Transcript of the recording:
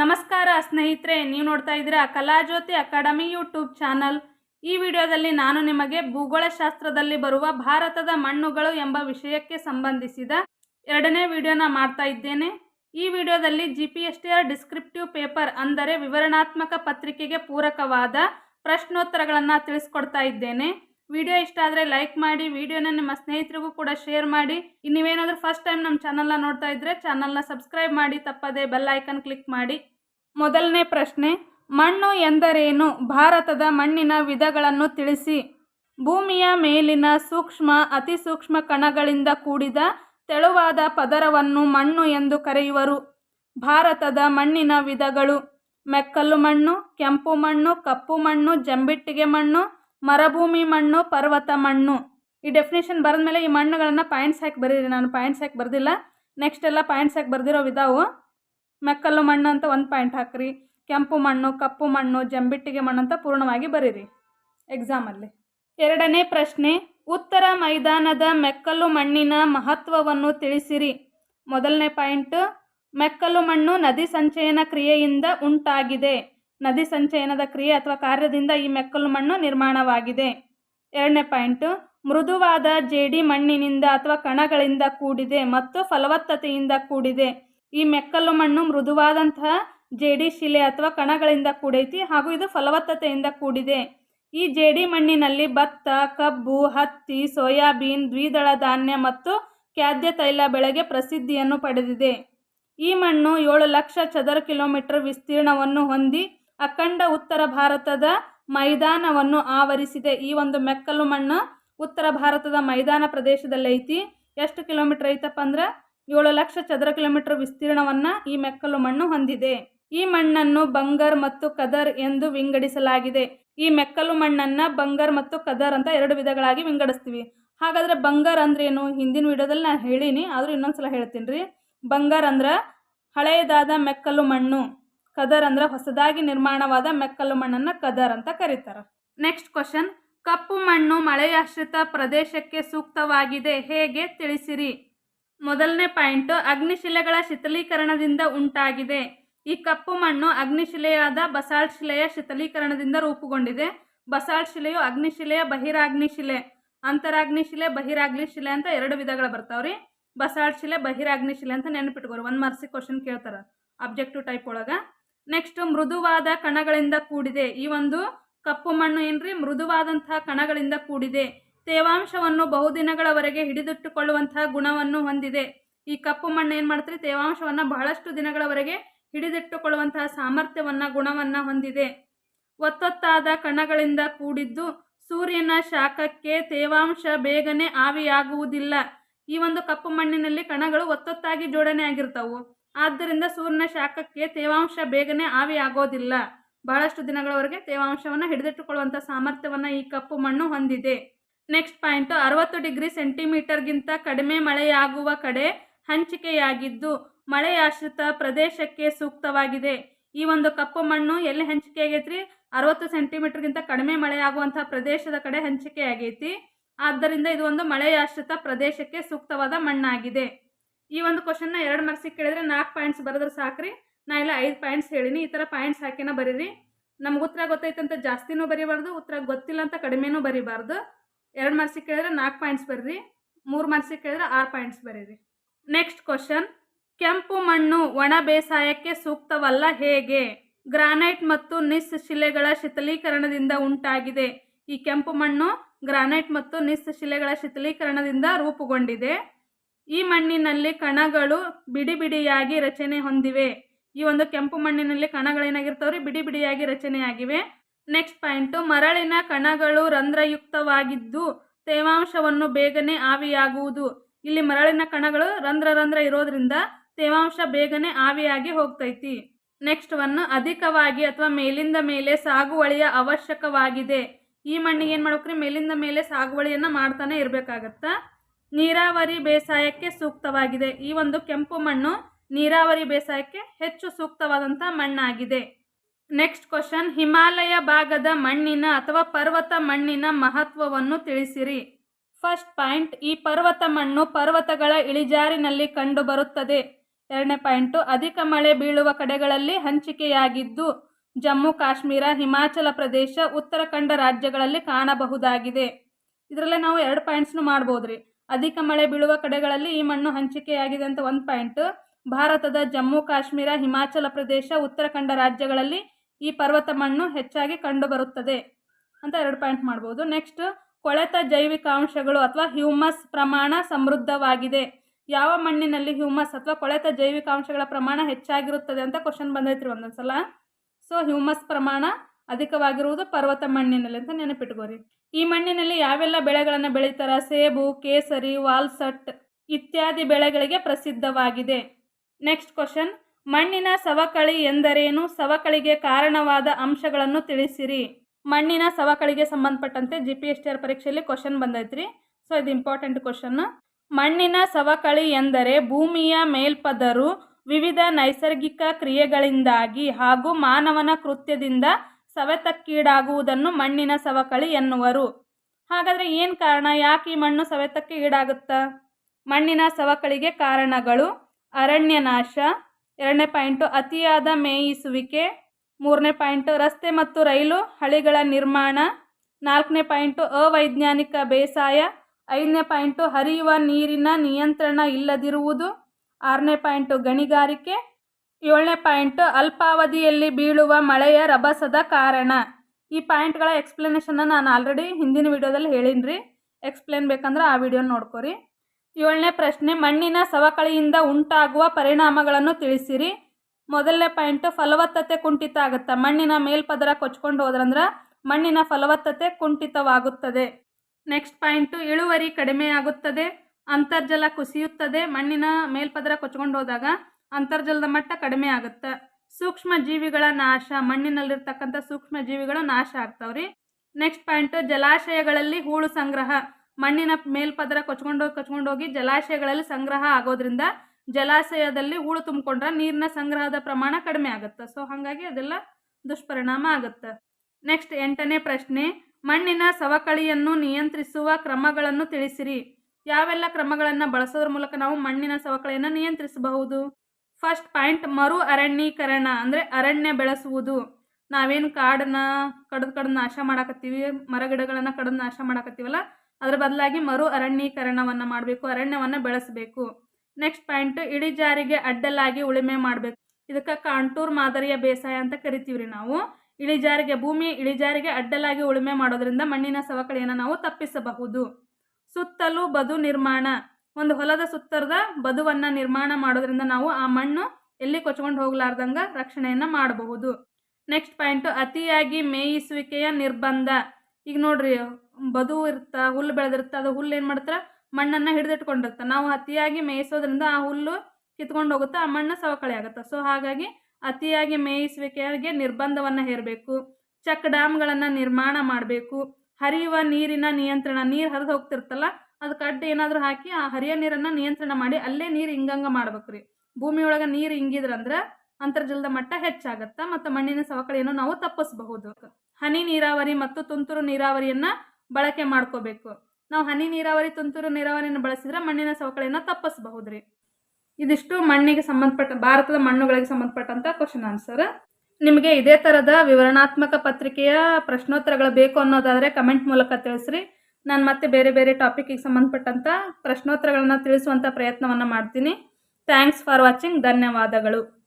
ನಮಸ್ಕಾರ ಸ್ನೇಹಿತರೆ, ನೀವು ನೋಡ್ತಾ ಇದ್ದೀರಾ ಕಲಾಜ್ಯೋತಿ ಅಕಾಡೆಮಿ ಯೂಟ್ಯೂಬ್ ಚಾನಲ್. ಈ ವಿಡಿಯೋದಲ್ಲಿ ನಾನು ನಿಮಗೆ ಭೂಗೋಳಶಾಸ್ತ್ರದಲ್ಲಿ ಬರುವ ಭಾರತದ ಮಣ್ಣುಗಳು ಎಂಬ ವಿಷಯಕ್ಕೆ ಸಂಬಂಧಿಸಿದ ಎರಡನೇ ವಿಡಿಯೋನ ಮಾಡ್ತಾ ಇದ್ದೇನೆ. ಈ ವಿಡಿಯೋದಲ್ಲಿ G P S T R descriptive paper ಅಂದರೆ ವಿವರಣಾತ್ಮಕ ಪತ್ರಿಕೆಗೆ ಪೂರಕವಾದ ಪ್ರಶ್ನೋತ್ತರಗಳನ್ನು ತಿಳಿಸ್ಕೊಡ್ತಾ ಇದ್ದೇನೆ. ವಿಡಿಯೋ ಇಷ್ಟ ಆದರೆ ಲೈಕ್ ಮಾಡಿ, ವಿಡಿಯೋನ ನಿಮ್ಮ ಸ್ನೇಹಿತರಿಗೂ ಕೂಡ ಶೇರ್ ಮಾಡಿ. ನೀವೇನಾದರೂ ಫಸ್ಟ್ ಟೈಮ್ ನಮ್ಮ ಚಾನಲ್ನ ನೋಡ್ತಾ ಇದ್ದರೆ ಚಾನಲ್ನ ಸಬ್ಸ್ಕ್ರೈಬ್ ಮಾಡಿ, ತಪ್ಪದೆ ಬೆಲ್ ಐಕನ್ ಕ್ಲಿಕ್ ಮಾಡಿ. ಮೊದಲನೇ ಪ್ರಶ್ನೆ, ಮಣ್ಣು ಎಂದರೇನು? ಭಾರತದ ಮಣ್ಣಿನ ವಿಧಗಳನ್ನು ತಿಳಿಸಿ. ಭೂಮಿಯ ಮೇಲಿನ ಸೂಕ್ಷ್ಮ, ಅತಿ ಸೂಕ್ಷ್ಮ ಕಣಗಳಿಂದ ಕೂಡಿದ ತೆಳುವಾದ ಪದರವನ್ನು ಮಣ್ಣು ಎಂದು ಕರೆಯುವರು. ಭಾರತದ ಮಣ್ಣಿನ ವಿಧಗಳು, ಮೆಕ್ಕಲು ಮಣ್ಣು, ಕೆಂಪು ಮಣ್ಣು, ಕಪ್ಪು ಮಣ್ಣು, ಜಂಬಿಟ್ಟಿಗೆ ಮಣ್ಣು ಮರಭೂಮಿ ಮಣ್ಣು, ಪರ್ವತ ಮಣ್ಣು. ಈ ಡೆಫಿನೇಷನ್ ಬರೆದ್ಮೇಲೆ ಈ ಮಣ್ಣುಗಳನ್ನು ಪಾಯಿಂಟ್ಸ್ ಹಾಕಿ ಬರೀರಿ. ನಾನು ಪಾಯಿಂಟ್ಸ್ ಹಾಕಿ ಬರೆದಿಲ್ಲ. ನೆಕ್ಸ್ಟ್ ಎಲ್ಲ ಪಾಯಿಂಟ್ಸ್ ಹಾಕಿ ಬರ್ದಿರೋ ವಿಧಾವು ಮೆಕ್ಕಲು ಮಣ್ಣು ಅಂತ ಒಂದು ಪಾಯಿಂಟ್ ಹಾಕ್ರಿ. ಕೆಂಪು ಮಣ್ಣು, ಕಪ್ಪು ಮಣ್ಣು, ಜಂಬಿಟ್ಟಿಗೆ ಮಣ್ಣು ಅಂತ ಪೂರ್ಣವಾಗಿ ಬರೀರಿ. ಎಕ್ಸಾಮಲ್ಲಿ ಎರಡನೇ ಪ್ರಶ್ನೆ, ಉತ್ತರ ಮೈದಾನದ ಮೆಕ್ಕಲು ಮಣ್ಣಿನ ಮಹತ್ವವನ್ನು ತಿಳಿಸಿರಿ. ಮೊದಲನೇ ಪಾಯಿಂಟ್ ಮೆಕ್ಕಲು ಮಣ್ಣು ನದಿ ಸಂಚಯನ ಕ್ರಿಯೆಯಿಂದ ಉಂಟಾಗಿದೆ. ನದಿ ಸಂಚಯನದ ಕ್ರಿಯೆ ಅಥವಾ ಕಾರ್ಯದಿಂದ ಈ ಮೆಕ್ಕಲು ಮಣ್ಣು ನಿರ್ಮಾಣವಾಗಿದೆ. ಎರಡನೇ ಪಾಯಿಂಟು, ಮೃದುವಾದ ಜೇಡಿ ಮಣ್ಣಿನಿಂದ ಅಥವಾ ಕಣಗಳಿಂದ ಕೂಡಿದೆ ಮತ್ತು ಫಲವತ್ತತೆಯಿಂದ ಕೂಡಿದೆ. ಈ ಮೆಕ್ಕಲು ಮಣ್ಣು ಮೃದುವಾದಂತಹ ಜೇಡಿ ಶಿಲೆ ಅಥವಾ ಕಣಗಳಿಂದ ಕೂಡೈತಿ ಹಾಗೂ ಇದು ಫಲವತ್ತತೆಯಿಂದ ಕೂಡಿದೆ. ಈ ಜೇಡಿ ಮಣ್ಣಿನಲ್ಲಿ ಭತ್ತ, ಕಬ್ಬು, ಹತ್ತಿ, ಸೋಯಾಬೀನ್, ದ್ವಿದಳ ಧಾನ್ಯ ಮತ್ತು ಖಾದ್ಯ ತೈಲ ಬೆಳೆಗೆ ಪ್ರಸಿದ್ಧಿಯನ್ನು ಪಡೆದಿದೆ. ಈ ಮಣ್ಣು ಏಳು ಲಕ್ಷ ಚದರ ಕಿಲೋಮೀಟರ್ ವಿಸ್ತೀರ್ಣವನ್ನು ಹೊಂದಿ ಅಖಂಡ ಉತ್ತರ ಭಾರತದ ಮೈದಾನವನ್ನು ಆವರಿಸಿದೆ. ಈ ಒಂದು ಮೆಕ್ಕಲು ಮಣ್ಣು ಉತ್ತರ ಭಾರತದ ಮೈದಾನ ಪ್ರದೇಶದಲ್ಲಿ ಐತಿ. ಎಷ್ಟು ಕಿಲೋಮೀಟರ್ ಐತಪ್ಪ ಅಂದ್ರೆ ಏಳು ಲಕ್ಷ ಚದರ ಕಿಲೋಮೀಟರ್ ವಿಸ್ತೀರ್ಣವನ್ನು ಈ ಮೆಕ್ಕಲು ಮಣ್ಣು ಹೊಂದಿದೆ. ಈ ಮಣ್ಣನ್ನು ಬಂಗರ್ ಮತ್ತು ಕದರ್ ಎಂದು ವಿಂಗಡಿಸಲಾಗಿದೆ. ಈ ಮೆಕ್ಕಲು ಮಣ್ಣನ್ನು ಬಂಗರ್ ಮತ್ತು ಕದರ್ ಅಂತ ಎರಡು ವಿಧಗಳಾಗಿ ವಿಂಗಡಿಸ್ತೀವಿ. ಹಾಗಾದರೆ ಬಂಗರ್ ಅಂದ್ರೆ ಏನು ಹಿಂದಿನ ವಿಡಿಯೋದಲ್ಲಿ ನಾನು ಹೇಳೀನಿ, ಆದರೂ ಇನ್ನೊಂದ್ಸಲ ಹೇಳ್ತೀನಿ ರೀ ಬಂಗರ್ ಅಂದ್ರೆ ಹಳೆಯದಾದ ಮೆಕ್ಕಲು ಮಣ್ಣು. ಕದರ್ ಅಂದ್ರೆ ಹೊಸದಾಗಿ ನಿರ್ಮಾಣವಾದ ಮೆಕ್ಕಲು ಮಣ್ಣನ್ನು ಕದರ್ ಅಂತ ಕರೀತಾರೆ. ನೆಕ್ಸ್ಟ್ ಕ್ವಶನ್ ಕಪ್ಪು ಮಣ್ಣು ಮಳೆಯಾಶ್ರಿತ ಪ್ರದೇಶಕ್ಕೆ ಸೂಕ್ತವಾಗಿದೆ, ಹೇಗೆ ತಿಳಿಸಿರಿ? ಮೊದಲನೇ ಪಾಯಿಂಟ್ ಅಗ್ನಿಶಿಲೆಗಳ ಶಿಥಲೀಕರಣದಿಂದ ಉಂಟಾಗಿದೆ. ಈ ಕಪ್ಪು ಮಣ್ಣು ಅಗ್ನಿಶಿಲೆಯಾದ ಬಸಾಲ್ಟ್ ಶಿಲೆಯ ಶಿಥಲೀಕರಣದಿಂದ ರೂಪುಗೊಂಡಿದೆ. ಬಸಾಲ್ಟ್ ಶಿಲೆಯು ಅಗ್ನಿಶಿಲೆಯ ಬಹಿರಾಗ್ನಿಶಿಲೆ ಅಂತರಾಗ್ನಿಶಿಲೆ ಬಹಿರಾಗ್ನಿಶಿಲೆ ಅಂತ ಎರಡು ವಿಧಗಳು ಬರ್ತಾವ್ರಿ. ಬಸಾಲ್ಟ್ ಶಿಲೆ ಬಹಿರಾಗ್ನಿಶಿಲೆ ಅಂತ ನೆನಪಿಟ್ಕೋರಿ, ಒಂದು ಮಾರ್ಸಿ ಕ್ವಶನ್ ಕೇಳ್ತಾರೆ. ಅಬ್ಜೆಕ್ಟಿವ್ ಟೈಪ್ ಒಳಗೆ. ನೆಕ್ಸ್ಟ್ ಮೃದುವಾದ ಕಣಗಳಿಂದ ಕೂಡಿದೆ. ಈ ಒಂದು ಕಪ್ಪು ಮಣ್ಣು ಏನ್ರಿ? ಮೃದುವಾದಂತಹ ಕಣಗಳಿಂದ ಕೂಡಿದೆ. ತೇವಾಂಶವನ್ನು ಬಹುದಿನಗಳವರೆಗೆ ಹಿಡಿದಿಟ್ಟುಕೊಳ್ಳುವಂತಹ ಗುಣವನ್ನು ಹೊಂದಿದೆ. ಈ ಕಪ್ಪು ಮಣ್ಣು ಏನು ಮಾಡ್ತೀರಿ? ತೇವಾಂಶವನ್ನು ಬಹಳಷ್ಟು ದಿನಗಳವರೆಗೆ ಹಿಡಿದಿಟ್ಟುಕೊಳ್ಳುವಂತಹ ಸಾಮರ್ಥ್ಯವನ್ನು, ಗುಣವನ್ನು ಹೊಂದಿದೆ. ಒತ್ತೊತ್ತಾದ ಕಣಗಳಿಂದ ಕೂಡಿದ್ದು ಸೂರ್ಯನ ಶಾಖಕ್ಕೆ ತೇವಾಂಶ ಬೇಗನೆ ಆವಿಯಾಗುವುದಿಲ್ಲ. ಈ ಒಂದು ಕಪ್ಪು ಮಣ್ಣಿನಲ್ಲಿ ಕಣಗಳು ಒತ್ತೊತ್ತಾಗಿ ಜೋಡಣೆ ಆಗಿರ್ತಾವು. ಆದ್ದರಿಂದ ಸೂರ್ಯನ ಶಾಖಕ್ಕೆ ತೇವಾಂಶ ಬೇಗನೆ ಆವಿಯಾಗೋದಿಲ್ಲ. ಬಹಳಷ್ಟು ದಿನಗಳವರೆಗೆ ತೇವಾಂಶವನ್ನು ಹಿಡಿದಿಟ್ಟುಕೊಳ್ಳುವಂಥ ಸಾಮರ್ಥ್ಯವನ್ನು ಈ ಕಪ್ಪು ಮಣ್ಣು ಹೊಂದಿದೆ. ನೆಕ್ಸ್ಟ್ ಪಾಯಿಂಟು, ಅರವತ್ತು ಡಿಗ್ರಿ ಸೆಂಟಿಮೀಟರ್ಗಿಂತ ಕಡಿಮೆ ಮಳೆಯಾಗುವ ಕಡೆ ಹಂಚಿಕೆಯಾಗಿದ್ದು, ಮಳೆಯಾಶ್ರಿತ ಪ್ರದೇಶಕ್ಕೆ ಸೂಕ್ತವಾಗಿದೆ. ಈ ಒಂದು ಕಪ್ಪು ಮಣ್ಣು ಎಲ್ಲಿ ಹಂಚಿಕೆ ಆಗೈತ್ರಿ? ಅರವತ್ತು ಸೆಂಟಿಮೀಟರ್ಗಿಂತ ಕಡಿಮೆ ಮಳೆಯಾಗುವಂತಹ ಪ್ರದೇಶದ ಕಡೆ ಹಂಚಿಕೆ ಆಗೈತಿ. ಆದ್ದರಿಂದ ಇದು ಒಂದು ಮಳೆಯಾಶ್ರಿತ ಪ್ರದೇಶಕ್ಕೆ ಸೂಕ್ತವಾದ ಮಣ್ಣಾಗಿದೆ. ಈ ಒಂದು ಕ್ವಶನ್ನ ಎರಡು ಮಾರ್ಕ್ಸಿಗೆ ಕೇಳಿದ್ರೆ ನಾಲ್ಕು ಪಾಯಿಂಟ್ಸ್ ಬರೆದ್ರೆ ಸಾಕ್ರಿ. ನಾ ಇಲ್ಲ ಐದು ಪಾಯಿಂಟ್ಸ್ ಹೇಳಿನಿ. ಈ ಥರ ಪಾಯಿಂಟ್ಸ್ ಹಾಕಿನ ಬರೀರಿ. ನಮ್ಗೆ ಉತ್ತರ ಗೊತ್ತೈತೆ ಅಂತ ಜಾಸ್ತಿನೂ ಬರೀಬಾರ್ದು, ಉತ್ತರ ಗೊತ್ತಿಲ್ಲ ಅಂತ ಕಡಿಮೆನೂ ಬರೀಬಾರ್ದು. ಎರಡು ಮಾರ್ಕ್ಸಿಗೆ ಕೇಳಿದ್ರೆ ನಾಲ್ಕು ಪಾಯಿಂಟ್ಸ್ ಬರೀರಿ. ಮೂರು ಮಾರ್ಕ್ಸಿಗೆ ಕೇಳಿದ್ರೆ ಆರು ಪಾಯಿಂಟ್ಸ್ ಬರೀರಿ. ನೆಕ್ಸ್ಟ್ ಕ್ವಶನ್ ಕೆಂಪು ಮಣ್ಣು ಒಣ ಬೇಸಾಯಕ್ಕೆ ಸೂಕ್ತವಲ್ಲ ಹೇಗೆ? ಗ್ರಾನೈಟ್ ಮತ್ತು ನಿಸ್ ಶಿಲೆಗಳ ಶಿಥಲೀಕರಣದಿಂದ ಉಂಟಾಗಿದೆ. ಈ ಕೆಂಪು ಮಣ್ಣು ಗ್ರಾನೈಟ್ ಮತ್ತು ನಿಸ್ ಶಿಲೆಗಳ ಶಿಥಲೀಕರಣದಿಂದ ರೂಪುಗೊಂಡಿದೆ. ಈ ಮಣ್ಣಿನಲ್ಲಿ ಕಣಗಳು ಬಿಡಿ ಬಿಡಿಯಾಗಿ ರಚನೆ ಹೊಂದಿವೆ. ಈ ಒಂದು ಕೆಂಪು ಮಣ್ಣಿನಲ್ಲಿ ಕಣಗಳೇನಾಗಿರ್ತಾವ್ರಿ ಬಿಡಿ ಬಿಡಿಯಾಗಿ ರಚನೆಯಾಗಿವೆ. ನೆಕ್ಸ್ಟ್ ಪಾಯಿಂಟು ಮರಳಿನ ಕಣಗಳು ರಂಧ್ರಯುಕ್ತವಾಗಿದ್ದು ತೇವಾಂಶವನ್ನು ಬೇಗನೆ ಆವಿಯಾಗುವುದು. ಇಲ್ಲಿ ಮರಳಿನ ಕಣಗಳು ರಂಧ್ರ ರಂಧ್ರ ಇರೋದ್ರಿಂದ ತೇವಾಂಶ ಬೇಗನೆ ಆವಿಯಾಗಿ ಹೋಗ್ತೈತಿ. ನೆಕ್ಸ್ಟ್ ಒನ್ ಅಧಿಕವಾಗಿ ಅಥವಾ ಮೇಲಿಂದ ಮೇಲೆ ಸಾಗುವಳಿಯ ಅವಶ್ಯಕವಾಗಿದೆ. ಈ ಮಣ್ಣಿಗೆ ಏನು ಮಾಡ್ಬೇಕ್ರಿ? ಮೇಲಿಂದ ಮೇಲೆ ಸಾಗುವಳಿಯನ್ನು ಮಾಡ್ತಾನೆ ಇರಬೇಕಾಗತ್ತಾ? ನೀರಾವರಿ ಬೇಸಾಯಕ್ಕೆ ಸೂಕ್ತವಾಗಿದೆ. ಈ ಒಂದು ಕೆಂಪು ಮಣ್ಣು ನೀರಾವರಿ ಬೇಸಾಯಕ್ಕೆ ಹೆಚ್ಚು ಸೂಕ್ತವಾದಂಥ ಮಣ್ಣಾಗಿದೆ. ನೆಕ್ಸ್ಟ್ ಕ್ವಶನ್ ಹಿಮಾಲಯ ಭಾಗದ ಮಣ್ಣಿನ ಅಥವಾ ಪರ್ವತ ಮಣ್ಣಿನ ಮಹತ್ವವನ್ನು ತಿಳಿಸಿರಿ. ಫಸ್ಟ್ ಪಾಯಿಂಟ್ ಈ ಪರ್ವತ ಮಣ್ಣು ಪರ್ವತಗಳ ಇಳಿಜಾರಿನಲ್ಲಿ ಕಂಡುಬರುತ್ತದೆ. ಎರಡನೇ ಪಾಯಿಂಟು ಅಧಿಕ ಮಳೆ ಬೀಳುವ ಕಡೆಗಳಲ್ಲಿ ಹಂಚಿಕೆಯಾಗಿದ್ದು, ಜಮ್ಮು, ಕಾಶ್ಮೀರ, ಹಿಮಾಚಲ ಪ್ರದೇಶ, ಉತ್ತರಾಖಂಡ ರಾಜ್ಯಗಳಲ್ಲಿ ಕಾಣಬಹುದಾಗಿದೆ. ಇದರಲ್ಲೇ ನಾವು ಎರಡು ಪಾಯಿಂಟ್ಸ್ನು ಮಾಡ್ಬೋದು ರೀ ಅಧಿಕ ಮಳೆ ಬೀಳುವ ಕಡೆಗಳಲ್ಲಿ ಈ ಮಣ್ಣು ಹಂಚಿಕೆಯಾಗಿದೆ ಅಂತ ಒಂದು ಪಾಯಿಂಟ್ ಭಾರತದ ಜಮ್ಮು, ಕಾಶ್ಮೀರ, ಹಿಮಾಚಲ ಪ್ರದೇಶ, ಉತ್ತರಾಖಂಡ ರಾಜ್ಯಗಳಲ್ಲಿ ಈ ಪರ್ವತ ಮಣ್ಣು ಹೆಚ್ಚಾಗಿ ಕಂಡುಬರುತ್ತದೆ ಅಂತ ಎರಡು ಪಾಯಿಂಟ್ ಮಾಡ್ಬೋದು. ನೆಕ್ಸ್ಟ್ ಕೊಳೆತ ಜೈವಿಕಾಂಶಗಳು ಅಥವಾ ಹ್ಯೂಮಸ್ ಪ್ರಮಾಣ ಸಮೃದ್ಧವಾಗಿದೆ. ಯಾವ ಮಣ್ಣಿನಲ್ಲಿ ಹ್ಯೂಮಸ್ ಅಥವಾ ಕೊಳೆತ ಜೈವಿಕಾಂಶಗಳ ಪ್ರಮಾಣ ಹೆಚ್ಚಾಗಿರುತ್ತದೆ ಅಂತ ಕ್ವಶನ್ ಬಂದೈತ್ರಿ ಒಂದೊಂದು ಸಲ ಸೊ ಹ್ಯೂಮಸ್ ಪ್ರಮಾಣ ಅಧಿಕವಾಗಿರುವುದು ಪರ್ವತ ಮಣ್ಣಿನಲ್ಲಿ ಅಂತ ನೆನಪಿಟ್ಕೋರಿ. ಈ ಮಣ್ಣಿನಲ್ಲಿ ಯಾವೆಲ್ಲ ಬೆಳೆಗಳನ್ನು ಬೆಳೀತಾರ? ಸೇಬು, ಕೇಸರಿ, ವಾಲ್ಸಟ್ ಇತ್ಯಾದಿ ಬೆಳೆಗಳಿಗೆ ಪ್ರಸಿದ್ಧವಾಗಿದೆ. ನೆಕ್ಸ್ಟ್ ಕ್ವಶನ್ ಮಣ್ಣಿನ ಸವಕಳಿ ಎಂದರೇನು? ಸವಕಳಿಗೆ ಕಾರಣವಾದ ಅಂಶಗಳನ್ನು ತಿಳಿಸಿರಿ. ಮಣ್ಣಿನ ಸವಕಳಿಗೆ ಸಂಬಂಧಪಟ್ಟಂತೆ G P S T R ಪರೀಕ್ಷೆಯಲ್ಲಿ ಕ್ವಶನ್ ಬಂದೈತ್ರಿ. ಸೊ ಇದು ಇಂಪಾರ್ಟೆಂಟ್ ಕ್ವಶನ್ ಮಣ್ಣಿನ ಸವಕಳಿ ಎಂದರೆ ಭೂಮಿಯ ಮೇಲ್ಪದರು ವಿವಿಧ ನೈಸರ್ಗಿಕ ಕ್ರಿಯೆಗಳಿಂದಾಗಿ ಹಾಗೂ ಮಾನವನ ಕೃತ್ಯದಿಂದ ಸವೆತಕ್ಕೀಡಾಗುವುದನ್ನು ಮಣ್ಣಿನ ಸವಕಳಿ ಎನ್ನುವರು. ಹಾಗಾದರೆ ಏನು ಕಾರಣ? ಯಾಕೆ ಈ ಮಣ್ಣು ಸವೆತಕ್ಕೆ ಈಡಾಗುತ್ತಾ? ಮಣ್ಣಿನ ಸವಕಳಿಗೆ ಕಾರಣಗಳು ಅರಣ್ಯನಾಶ ಎರಡನೇ ಪಾಯಿಂಟು ಅತಿಯಾದ ಮೇಯಿಸುವಿಕೆ, ಮೂರನೇ ಪಾಯಿಂಟು ರಸ್ತೆ ಮತ್ತು ರೈಲು ಹಳಿಗಳ ನಿರ್ಮಾಣ, ನಾಲ್ಕನೇ ಪಾಯಿಂಟು ಅವೈಜ್ಞಾನಿಕ ಬೇಸಾಯ, ಐದನೇ ಪಾಯಿಂಟು ಹರಿಯುವ ನೀರಿನ ನಿಯಂತ್ರಣ ಇಲ್ಲದಿರುವುದು, ಆರನೇ ಪಾಯಿಂಟು ಗಣಿಗಾರಿಕೆ ಏಳನೇ ಪಾಯಿಂಟು, ಅಲ್ಪಾವಧಿಯಲ್ಲಿ ಬೀಳುವ ಮಳೆಯ ರಭಸದ ಕಾರಣ. ಈ ಪಾಯಿಂಟ್ಗಳ ಎಕ್ಸ್ಪ್ಲನೇಷನ್ನ ನಾನು ಆಲ್ರೆಡಿ ಹಿಂದಿನ ವಿಡಿಯೋದಲ್ಲಿ ಹೇಳೀನಿ ರೀ ಎಕ್ಸ್ಪ್ಲೇನ್ ಬೇಕಂದ್ರೆ ಆ ವಿಡಿಯೋ ನೋಡ್ಕೊರಿ. ಏಳನೇ ಪ್ರಶ್ನೆ, ಮಣ್ಣಿನ ಸವಕಳಿಯಿಂದ ಉಂಟಾಗುವ ಪರಿಣಾಮಗಳನ್ನು ತಿಳಿಸಿರಿ. ಮೊದಲನೇ ಪಾಯಿಂಟ್, ಫಲವತ್ತತೆ ಕುಂಠಿತ ಆಗುತ್ತೆ? ಮಣ್ಣಿನ ಮೇಲ್ಪದರ ಕೊಚ್ಕೊಂಡು ಹೋದ್ರಂದ್ರೆ ಮಣ್ಣಿನ ಫಲವತ್ತತೆ ಕುಂಠಿತವಾಗುತ್ತದೆ. ನೆಕ್ಸ್ಟ್ ಪಾಯಿಂಟು ಇಳುವರಿ ಕಡಿಮೆಯಾಗುತ್ತದೆ, ಅಂತರ್ಜಲ ಕುಸಿಯುತ್ತದೆ, ಮಣ್ಣಿನ ಮೇಲ್ಪದರ ಕೊಚ್ಕೊಂಡು ಹೋದಾಗ ಅಂತರ್ಜಲದ ಮಟ್ಟ ಕಡಿಮೆ ಆಗುತ್ತೆ. ಸೂಕ್ಷ್ಮ ಜೀವಿಗಳ ನಾಶ, ಮಣ್ಣಿನಲ್ಲಿರ್ತಕ್ಕಂಥ ಸೂಕ್ಷ್ಮ ಜೀವಿಗಳು ನಾಶ ಆಗ್ತಾವ್ರಿ. ನೆಕ್ಸ್ಟ್ ಪಾಯಿಂಟ್ ಜಲಾಶಯಗಳಲ್ಲಿ ಹೂಳು ಸಂಗ್ರಹ. ಮಣ್ಣಿನ ಮೇಲ್ಪದರ ಕೊಚ್ಕೊಂಡೋಗಿ ಕೊಚ್ಕೊಂಡೋಗಿ ಜಲಾಶಯಗಳಲ್ಲಿ ಸಂಗ್ರಹ ಆಗೋದ್ರಿಂದ ಜಲಾಶಯದಲ್ಲಿ ಹೂಳು ತುಂಬಿಕೊಂಡ್ರೆ ನೀರಿನ ಸಂಗ್ರಹದ ಪ್ರಮಾಣ ಕಡಿಮೆ ಆಗುತ್ತೆ. ಸೊ ಹಾಗಾಗಿ ಅದೆಲ್ಲ ದುಷ್ಪರಿಣಾಮ ಆಗುತ್ತೆ. ನೆಕ್ಸ್ಟ್ ಎಂಟನೇ ಪ್ರಶ್ನೆ, ಮಣ್ಣಿನ ಸವಕಳಿಯನ್ನು ನಿಯಂತ್ರಿಸುವ ಕ್ರಮಗಳನ್ನು ತಿಳಿಸಿರಿ. ಯಾವೆಲ್ಲ ಕ್ರಮಗಳನ್ನು ಬಳಸೋದ್ರ ಮೂಲಕ ನಾವು ಮಣ್ಣಿನ ಸವಕಳಿಯನ್ನು ನಿಯಂತ್ರಿಸಬಹುದು? ಫಸ್ಟ್ ಪಾಯಿಂಟ್ ಮರು ಅರಣ್ಯೀಕರಣ ಅಂದರೆ ಅರಣ್ಯ ಬೆಳೆಸುವುದು. ನಾವೇನು ಕಾಡನ್ನ ಕಡ್ದು ಕಡ್ದು ನಾಶ ಮಾಡಾಕತ್ತೀವಿ, ಮರಗಿಡಗಳನ್ನು ಕಡ್ದು ನಾಶ ಮಾಡಾಕತ್ತೀವಲ್ಲ, ಅದರ ಬದಲಾಗಿ ಮರು ಅರಣ್ಯೀಕರಣವನ್ನು ಮಾಡಬೇಕು, ಅರಣ್ಯವನ್ನು ಬೆಳೆಸಬೇಕು. ನೆಕ್ಸ್ಟ್ ಪಾಯಿಂಟ್ ಇಳಿಜಾರಿಗೆ ಅಡ್ಡಲಾಗಿ ಉಳುಮೆ ಮಾಡಬೇಕು. ಇದಕ್ಕೆ ಕಾಂಟೂರ್ ಮಾದರಿಯ ಬೇಸಾಯ ಅಂತ ಕರಿತೀವಿ ರೀ ನಾವು ಇಳಿಜಾರಿಗೆ ಭೂಮಿ ಇಳಿಜಾರಿಗೆ ಅಡ್ಡಲಾಗಿ ಉಳುಮೆ ಮಾಡೋದ್ರಿಂದ ಮಣ್ಣಿನ ಸವಕಳಿಯನ್ನು ನಾವು ತಪ್ಪಿಸಬಹುದು. ಸುತ್ತಲೂ ಬದು ನಿರ್ಮಾಣ. ಒಂದು ಹೊಲದ ಸುತ್ತರದ ಬದುವನ್ನು ನಿರ್ಮಾಣ ಮಾಡೋದ್ರಿಂದ ನಾವು ಆ ಮಣ್ಣು ಎಲ್ಲಿ ಕೊಚ್ಕೊಂಡು ಹೋಗ್ಲಾರ್ದಂಗ ರಕ್ಷಣೆಯನ್ನು ಮಾಡಬಹುದು. ನೆಕ್ಸ್ಟ್ ಪಾಯಿಂಟ್ ಅತಿಯಾಗಿ ಮೇಯಿಸುವಿಕೆಯ ನಿರ್ಬಂಧ. ಈಗ ನೋಡ್ರಿ, ಬದು ಇರುತ್ತೆ ಹುಲ್ಲು ಬೆಳೆದಿರುತ್ತೆ ಅದು ಹುಲ್ಲು ಏನು ಮಾಡ್ತಾರೆ? ಮಣ್ಣನ್ನು ಹಿಡಿದಿಟ್ಕೊಂಡಿರುತ್ತೆ ನಾವು ಅತಿಯಾಗಿ ಮೇಯಿಸೋದ್ರಿಂದ ಆ ಹುಲ್ಲು ಕಿತ್ಕೊಂಡು ಹೋಗುತ್ತೆ, ಆ ಮಣ್ಣು ಸವಕಳಿ ಆಗುತ್ತೆ? ಸೊ ಹಾಗಾಗಿ ಅತಿಯಾಗಿ ಮೇಯಿಸುವಿಕೆಗೆ ನಿರ್ಬಂಧವನ್ನು ಹೇರಬೇಕು. ಚೆಕ್ ಡ್ಯಾಮ್ಗಳನ್ನು ನಿರ್ಮಾಣ ಮಾಡಬೇಕು. ಹರಿಯುವ ನೀರಿನ ನಿಯಂತ್ರಣ, ನೀರು ಹರಿದು ಹೋಗ್ತಿರ್ತಲ್ಲ ಅದಕ್ಕೆ ಕಡ್ಡಿ ಏನಾದರೂ ಹಾಕಿ ಆ ಹರಿಯೋ ನೀರನ್ನು ನಿಯಂತ್ರಣ ಮಾಡಿ ಅಲ್ಲೇ ನೀರು ಹಿಂಗಂಗೆ ಮಾಡ್ಬೇಕು ರೀ ಭೂಮಿಯೊಳಗೆ ನೀರು ಹಿಂಗಿದ್ರಂದ್ರೆ ಅಂತರ್ಜಲದ ಮಟ್ಟ ಹೆಚ್ಚಾಗತ್ತೆ ಮತ್ತು ಮಣ್ಣಿನ ಸವಕಳಿಯನ್ನು ನಾವು ತಪ್ಪಿಸಬಹುದು. ಹನಿ ನೀರಾವರಿ ಮತ್ತು ತುಂತುರು ನೀರಾವರಿಯನ್ನು ಬಳಕೆ ಮಾಡ್ಕೋಬೇಕು. ನಾವು ಹನಿ ನೀರಾವರಿ, ತುಂತುರು ನೀರಾವರಿಯನ್ನು ಬಳಸಿದ್ರೆ ಮಣ್ಣಿನ ಸವಕಳಿಯನ್ನು ತಪ್ಪಿಸಬಹುದು ರೀ ಇದಿಷ್ಟು ಮಣ್ಣಿಗೆ ಸಂಬಂಧಪಟ್ಟ, ಭಾರತದ ಮಣ್ಣುಗಳಿಗೆ ಸಂಬಂಧಪಟ್ಟಂಥ ಕ್ವಶನ್ ಆನ್ಸರ್ ನಿಮಗೆ ಇದೇ ಥರದ ವಿವರಣಾತ್ಮಕ ಪತ್ರಿಕೆಯ ಪ್ರಶ್ನೋತ್ತರಗಳು ಬೇಕು ಅನ್ನೋದಾದರೆ ಕಮೆಂಟ್ ಮೂಲಕ ತಿಳಿಸ್ರಿ. ನಾನು ಮತ್ತೆ ಬೇರೆ ಬೇರೆ ಟಾಪಿಕ್ಕಿಗೆ ಸಂಬಂಧಪಟ್ಟಂಥ ಪ್ರಶ್ನೋತ್ತರಗಳನ್ನು ತಿಳಿಸುವಂಥ ಪ್ರಯತ್ನವನ್ನು ಮಾಡ್ತೀನಿ. ಥ್ಯಾಂಕ್ಸ್ ಫಾರ್ ವಾಚಿಂಗ್ ಧನ್ಯವಾದಗಳು.